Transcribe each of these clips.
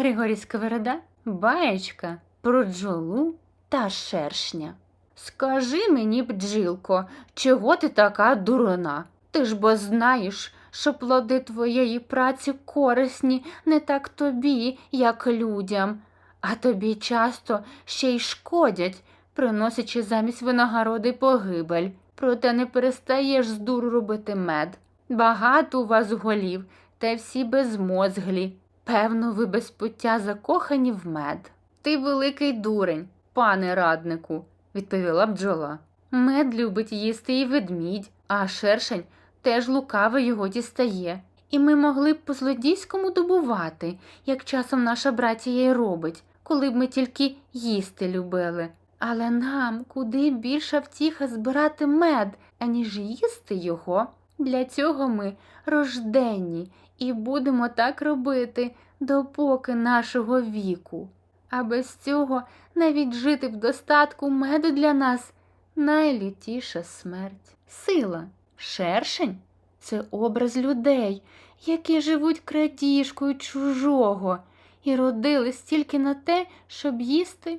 Григорій Сковорода баєчка про джолу та шершня. Скажи мені, бджілко, чого ти така дурна? Ти ж бо знаєш, що плоди твоєї праці корисні не так тобі, як людям, а тобі часто ще й шкодять, приносячи замість винагороди погибель. Проте не перестаєш з дуру робити мед. Багато у вас голів, та всі безмозглі. Певно, ви без пуття закохані в мед. Ти великий дурень, пане раднику, відповіла бджола. Мед любить їсти і ведмідь, а шершень теж лукаво його дістає. І ми могли б по злодійському добувати, як часом наша братія й робить, коли б ми тільки їсти любили. Але нам куди більша втіха збирати мед, аніж їсти його. Для цього ми рожденні і будемо так робити допоки нашого віку. А без цього навіть жити в достатку меду для нас найлютіша смерть. Сила, шершень це образ людей, які живуть крадіжкою чужого і родились тільки на те, щоб їсти,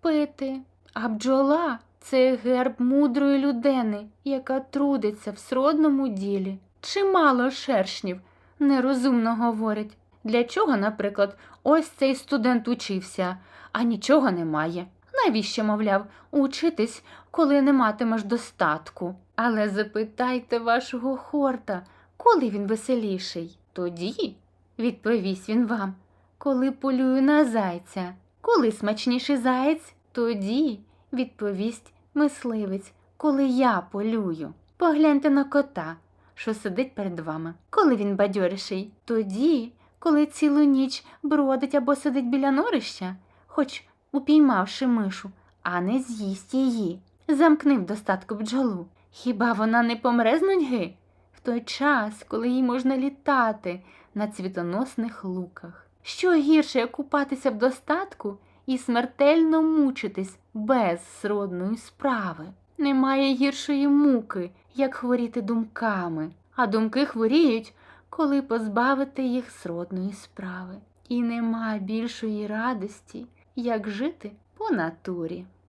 пити. А бджола це герб мудрої людини, яка трудиться в сродному ділі. Чимало шершнів нерозумно говорять. Для чого, наприклад, ось цей студент учився, а нічого немає. Навіщо, мовляв, учитись, коли не матимеш достатку? Але запитайте вашого хорта, коли він веселіший? Тоді, відповість він вам, коли полюю на зайця. Коли смачніший заєць? Тоді, відповість мисливець, коли я полюю. Погляньте на кота, що сидить перед вами. Коли він бадьоріший? Тоді, коли цілу ніч бродить або сидить біля норища, хоч упіймавши мишу, а не з'їсть її. Замкни в достатку бджолу. Хіба вона не помре з нудьги? В той час, коли їй можна літати на цвітоносних луках. Що гірше, як купатися в достатку і смертельно мучитись без сродної справи? Немає гіршої муки, як хворіти думками, а думки хворіють, коли позбавити їх сродної справи. І нема більшої радості, як жити по натурі.